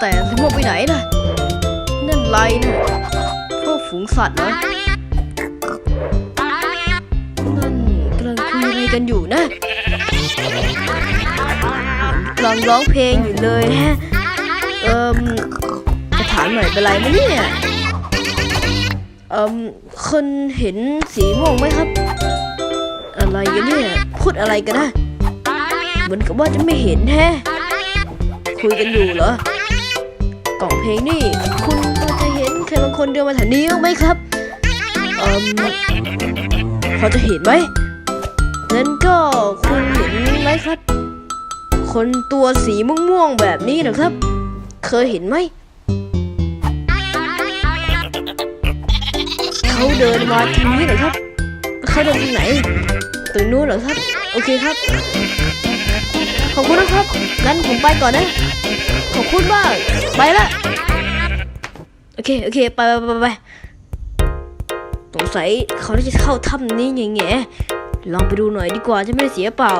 แต่สีม่วงไปไหนล่ะนั่นไรนะพวกฝูงสัตว์เหรอนั่นกำลังคุยอะไรกันอยู่นะกำลังร้องเพลงอยู่เลยฮะเอิมจะถามหน่อยเป็นไรไหมเนี่ยเอิมคนเห็นสีม่วงไหมครับ อะไรกันเนี่ยพูดอะไรกันนะเหมือนกับว่าจะไม่เห็นแฮะคุยกันอยู่เหรอ กล่องเพลงนี่ คุณพอจะเห็นใครบางคนเดินมาแถวนี้บ้างไหมครับเอิมพอจะเห็นไหมนั้นก็คุณเห็นไหมครับ คนตัวสีม่วงๆแบบนี้นะครับ เคยเห็นไหมเขาเดินมาทางนี้เหรอครับเขาเดินทางไหนตรงนู้นเหรอครับ โอเคครับ ขอบคุณนะครับ งั้นผมไปก่อนนะ อบคุณมาก ไปละ โอเค โอเค ไปไปไปไปสงสัยเขาน่าจะเข้าถ้ำนี้แง่ๆลองไปดูหน่อยดีกว่าจะไม่ได้เสียเปล่า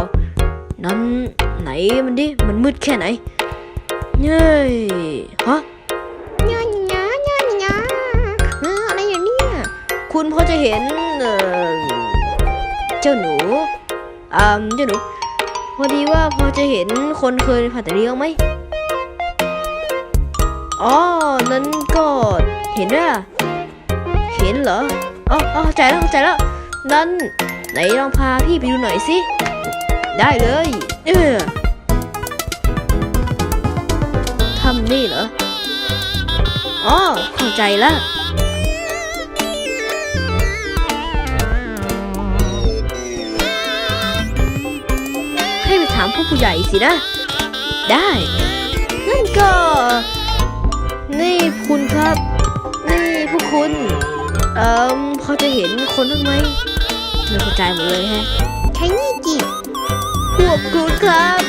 นั้นไหนมันดิ มันมืดแค่ไหนเย้ยฮะเงี้ยเงี้ยเงี้ยเงี้ยเอออะไรอย่างเนี้ยคุณพอจะเห็นเอ่อเจ้าหนูอ่าเจ้าหนูพอดีว่าพอจะเห็นคนเคยผ่านแต่เลี้ยงไหม อ๋อ นั้นก็เห็นด้วยอะเห็นเหรออ๋ออ๋อเข้าใจแล้วเข้าใจแล้ว นั้นไหนลองพาพี่ไปดูหน่อยสิ ได้เลย เออทำนี่เหรอ อ๋อ เข้าใจแล้วให้ไปถามผู้ผู้ใหญ่สินะ ได้ นั่นก็ นี่คุณครับ นี่พวกคุณ เอ่อพอจะเห็นคนบ้างไหมไม่เข้าใจหมดเลยแฮะใครนี่จิพวกคุณครับ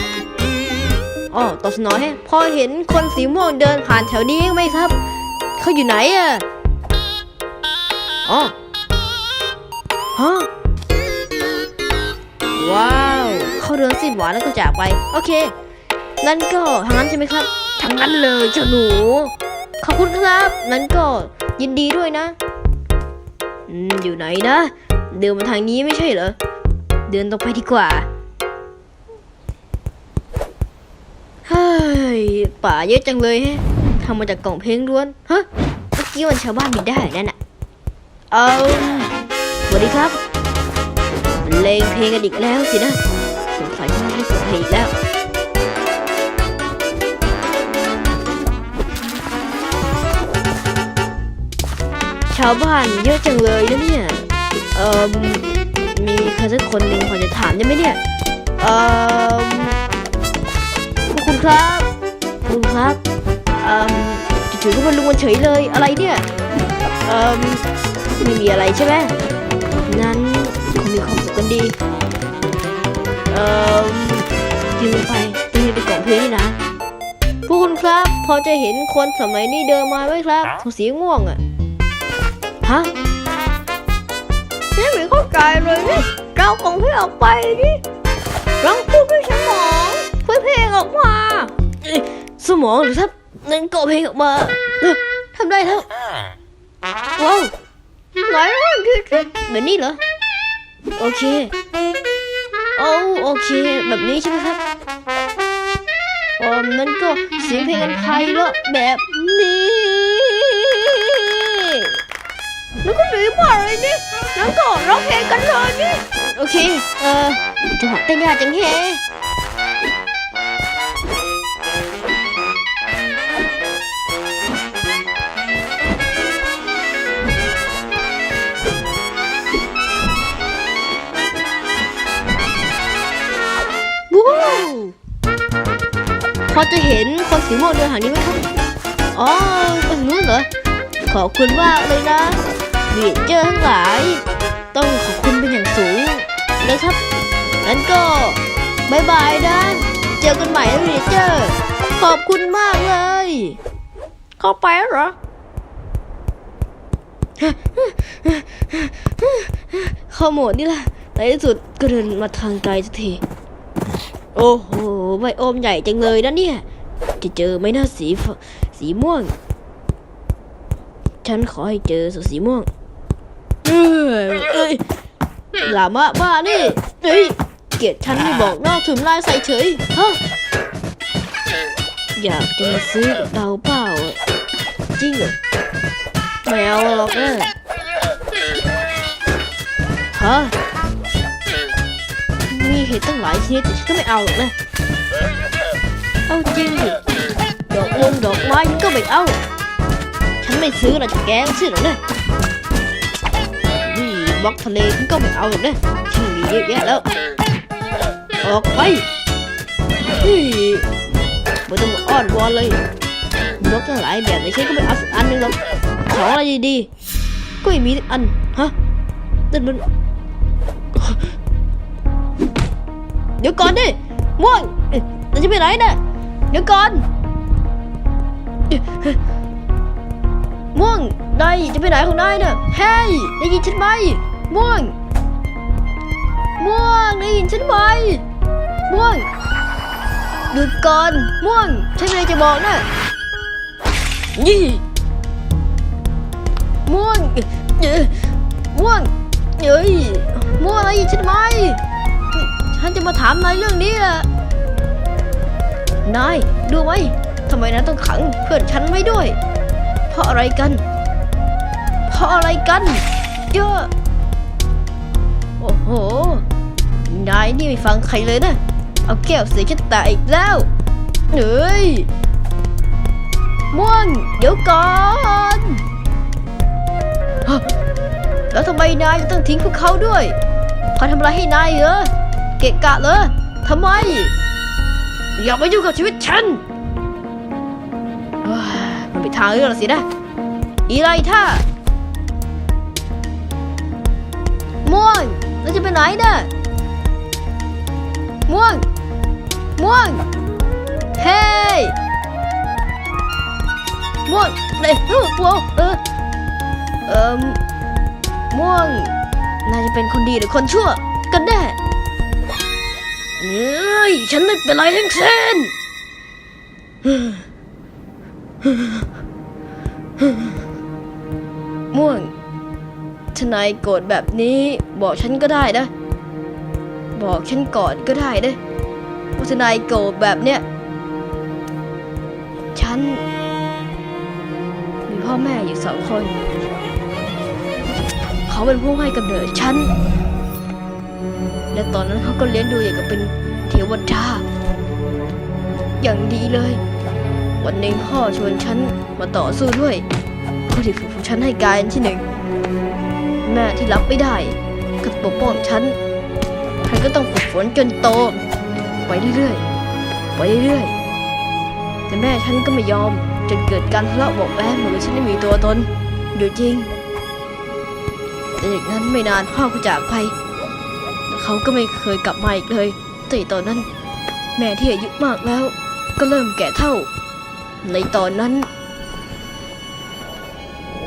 อ๋อตอบสนองแฮะพอเห็นคนสีม่วงเดินผ่านแถวนี้ไหมครับ เขาอยู่ไหนอะอ๋อฮะว้าวเขาเดินสิ้นหวานแล้วก็จากไป โอเค นั่นก็ทางนั้นใช่ไหมครับทางนั้นเลยเจ้าหนู ขอบคุณครับนั้นก็ยินดีด้วยนะอืมอยู่ไหนนะ เดินมาทางนี้ไม่ใช่เหรอ เดินตรงไปดีกว่าเฮ้ยป่าเยอะจังเลยแฮะทำมาจากกล่องเพลงล้วนฮะเมื่อกี้วันชาวบ้านมีได้นั่นน่ะเอาสวัสดีครับเลงเพลงกันอีกแล้วสินะสงสัยจะไม่ให้เสียงเพลงอีกแล้วาวบ้านเยอะจังเลยนะเนี่ย เอ่อ มีใครสักคนหนึ่งพอจะถามได้ไหมเนี่ย เอ่อพวกคุณครับพวกคุณครับเอ่อจู่ๆก็มาลุงมันเฉยเลยอะไรเนี่ย เอ่อ ไม่มีอะไรใช่ไหมนั้นคงมีความสุขกันดี เอ่อกินลงไปกินไปกล่องเพลงนี่นะ พวกคุณครับ พอจะเห็นคนสมัยนี้เดินมาไหมครับตัวสีม่วงอะ ฮะนี่ไม่เข้าใจเลยนี่เราของพี่ออกไปนี่ลองพูดด้วยสมองเพื่อเพลงออกมาสมองหรือถ้านั่นก็เพลงออกมาทำได้แล้วว้าวไหนลองคิดแบบนี้เหรอโอเคโอ้โอเค แบบนี้ใช่ไหมครับอ๋อนั่นก็เสียงเพลงกันไพเราะแบบนี้ แล้วก็ดีมาเลยนี่แล้วก็ร้องเพลงกันเลยนี่ โอเค เออจังหวะเต้นยากจังแฮว้าวพอจะเห็นคนสีม่วงเดินหางนี้ไหมครับ อ๋อตรงนู้นเหรอ ขอบคุณมากเลยนะ วีเจอร์ทั้งหลาย ต้องขอบคุณเป็นอย่างสูงนะครับงั้นก็บายบายนะเจอกันใหม่นะวีเจอร์ขอบคุณมากเลย เข้าไปเหรอเข้าโหมดนี่แหละในที่สุดก็เดินมาทางไกลสักที โอ้โหไบโอมใหญ่จังเลยนะเนี่ย จะเจอไหมนะสีสีม่วง ฉันขอให้เจอสุสีม่วง เอ้ยเอ้ยหลามะบ้านี่เฮ้ยเกลียดฉันไม่บอกนอกถึงลายใส่เฉยฮะอยากจะมาซื้อเราเปล่าอะจริงเหรอไม่เอาหรอกนะฮะมีเห็ดตั้งหลายชนิดแต่ฉันก็ไม่เอาหรอกนะเอาจริงดิดอกลงดอกไม้ฉันก็ไม่เอา ฉันไม่ซื้อหรอกจากแกไม่ซื้อหรอกนะนี่ บล็อกทะเลฉันก็ไม่เอาหรอกนะฉันมีเยอะแยะแล้ว ออกไปเฮ้ยไม่ต้องมาอ้อนวอนเลยบล็อกทั้งหลายแบบในฉันก็ไม่เอาสักอันหนึงหรอกของอะไรดีๆก็ไม่มีสักอันฮะนั่นมันเดี๋ยวก่อนดิม่วงเราจะไปไหนเนี่ยเดี๋ยวก่อนม่วงนายจะไปไหนของนายเนี่ยเฮ้ยได้ยินฉันไหม ม่วง ม่วงได้ยินฉันไหมม่วงหยุดก่อนม่วงฉันมีอะไรจะบอกนะนี่ม่วงเอ้ม่วงเอ้ยม่วงได้ยินฉันไหมฉันจะมาถามนายเรื่องนี้แหละนายดูไหมทำไมนายต้องขังเพื่อนฉันไว้ด้วย เพราะอะไรกัน เพราะอะไรกัน เยอะ โอ้โห นายนี่ไม่ฟังใครเลยนะ เอาแก้วเสียฉันแตกอีกแล้วเฮ้ยม่วงเดี๋ยวก่อนแล้วทำไมนายต้องทิ้งพวกเขาด้วยเขาทำอะไรให้นายเหรอเกะกะเหรอทำไม อย่ามายุ่งกับชีวิตฉันมันเป็นทางเลือกแล้วสินะอีไรท่าม่วง เราจะไปไหนเนี่ยม่วง ม่วง เฮ้ยม่วงเอ้ยเออเออเออเออม่วงนายจะเป็นคนดีหรือคนชั่ว กันแน่เอ้ยฉันไม่เป็นไรทั้งสิ้นม่วง ถ้านายโกรธแบบนี้บอกฉันก็ได้นะ บอกฉันก่อนก็ได้นะว่าถ้านายโกรธแบบเนี้ยฉัน มีพ่อแม่อยู่สองคน เขาเป็นผู้ให้กำเนิดฉัน และตอนนั้นเขาก็เลี้ยงดูอย่างกับเป็นเทวดาอย่างดีเลย วันหนึ่งพ่อชวนฉันมาต่อสู้ด้วยเพื่อฝึกฉันให้กลายเป็นที่หนึ่ง แม่ที่รับไม่ได้ก็ปกป้องฉันฉันก็ต้องฝึกฝนจนโต ไปเรื่อยๆ ไปเรื่อยๆ แต่แม่ฉันก็ไม่ยอมจนเกิดการทะเลาะเบอกแว้งเหมือนฉันไม่มีตัวตนอยู่จริง แต่จากนั้นไม่นานพ่อก็จากไปและเขาก็ไม่เคยกลับมาอีกเลยแต่ตอนนั้น แม่ที่อายุมากแล้ว ก็เริ่มแก่เท่า ในตอนนั้น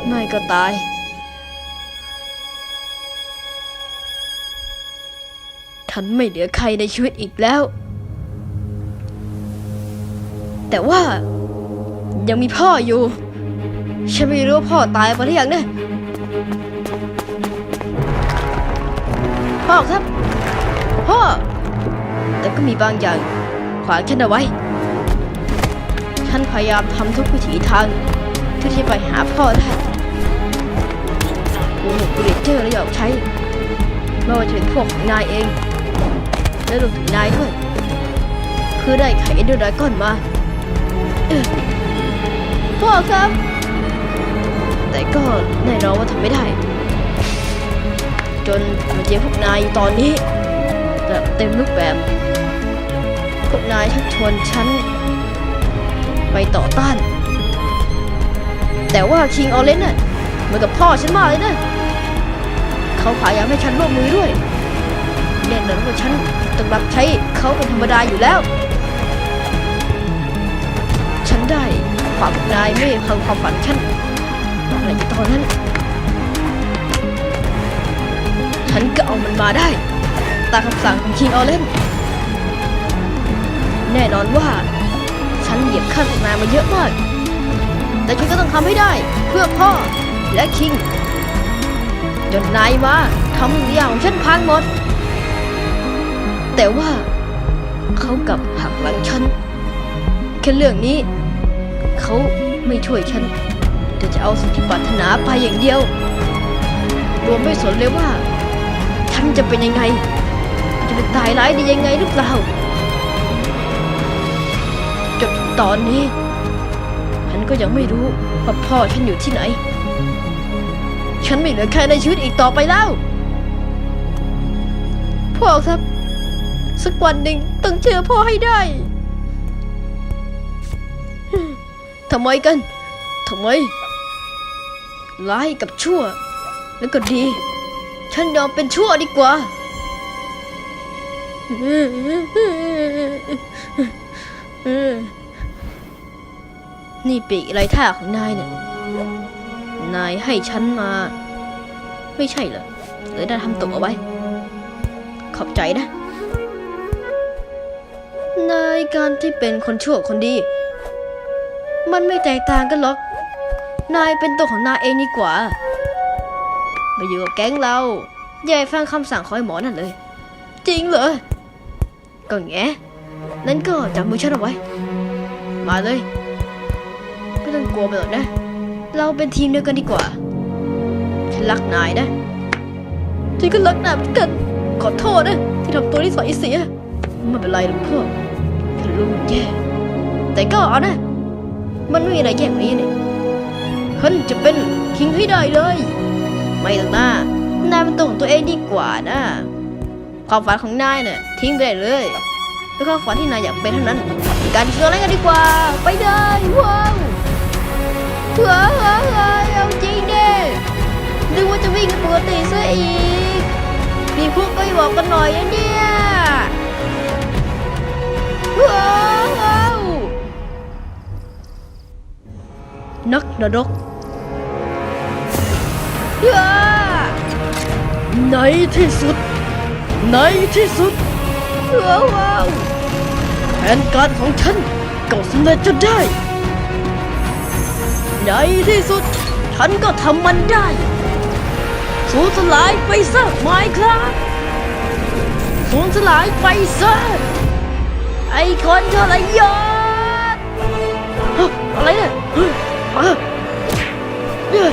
แม่ก็ตาย ฉันไม่เหลือใครในชีวิตอีกแล้ว แต่ว่ายังมีพ่ออยู่ ฉันไม่รู้ว่าพ่อตายไปหรือยังเนี่ยพ่อครับ พ่อ แต่ก็มีบางอย่างขวางฉันเอาไว้ ฉันพยายามทำทุกวิถีทางที่จะไปหาพ่อได้กูหกกูเรเจอร์และหยอกใช้ไม่ว่าจะเป็นพวกของนายเอง และรวมถึงนายด้วยเพื่อได้ไข่เอ็นโดดราก้อนมาพ่อครับ แต่ก็แน่นอนว่าทำไม่ได้ จนมาเจอพวกนายตอนนี้แบบเต็มรูปแบบพวกนายชักชวนฉัน ไปต่อต้าน แต่ว่าคิงออเรนน่ะเหมือนกับพ่อฉันมากเลยนะ เขาพยายามให้ฉันร่วมมือด้วย น่นอนว่าฉันต้องรับใช้เขาเป็นธรรมดาอยู่แล้ว ฉันได้ความนายไม่พังความฝันฉันในตอนนั้น ฉันก็เอามันมาได้ ตามคำสั่งของคิงออเลนแน่นอนว่า ฉันเหยียบข้างพวกนายมาเยอะมาก แต่ฉันก็ต้องทำให้ได้เพื่อพ่อและคิงจนนายมาทำอย่างของฉันพังหมด แต่ว่าเขากลับหักหลังฉัน แค่เรื่องนี้ เขาไม่ช่วยฉัน แต่จะเอาสิ่งที่ปรารถนาไปอย่างเดียว รวมไม่สนเลยว่า ฉันจะเป็นยังไง จะเป็นตายร้ายดียังไงหรือเปล่าจนตอนนี้ ฉันก็ยังไม่รู้ว่าพ่อฉันอยู่ที่ไหน ฉันไม่เหลือใครในชีวิตอีกต่อไปแล้วพ่อครับ สักวันหนึ่งต้องเจอพ่อให้ได้ ทำไมกัน ทำไม ร้ายกับชั่ว แล้วก็ดี ฉันยอมเป็นชั่วดีกว่า นี่ปีกไรท่าของนายเนี่ย นายให้ฉันมา ไม่ใช่เหรอเลยได้ทำตกเอาไว้ ขอบใจนะ การที่เป็นคนชั่วคนดี มันไม่แตกต่างกันหรอก นายเป็นตัวของนายเองดีกว่ามาอยู่กับแก๊งเราอย่าฟังคำสั่งของไอ้หมอนั่นเลย จริงเหรอก็แงนั้นก็จับมือฉันเอาไว้ มาเลยไม่ต้องกลัวไปหรอกนะ เราเป็นทีมเดียวกันดีกว่า ฉันรักนายนะฉันก็รักนายเหมือนกัน ขอโทษนะที่ทำตัวนิสัยเสีย ไม่เป็นไรหรอกพวก ฉันรู้มันแย่แต่ก็เอานะ มันไม่มีอะไรแย่กว่านี้นี่ฉันจะเป็นคิงให้ได้เลย ไม่หรอกนะนายเป็นตัวของตัวเองดีกว่านะ ความฝันของนายเนี่ยทิ้งไปได้เลยแล้วความฝันที่นายอยากเป็นเท่านั้น การเชื่ออะไรกันดีกว่า ไปเลยว้าวว้าวว้าวว้าวเอาจริงดินึกว่าจะวิ่งปกติซะอีกมีพวกก็อยู่บอกกันหน่อยนะเนี่ย ว้าวว้าวนักนรกว้าในที่สุด ในที่สุดว้าวว้าวแผนการของฉันก็สำเร็จจนได้ ในที่สุด ฉันก็ทำมันได้ สูญสลายไปซะไมครับสูญสลายไปซะ ไอ้คนทรยศอะไรเนี่ยเฮ้ยอะเฮ้ย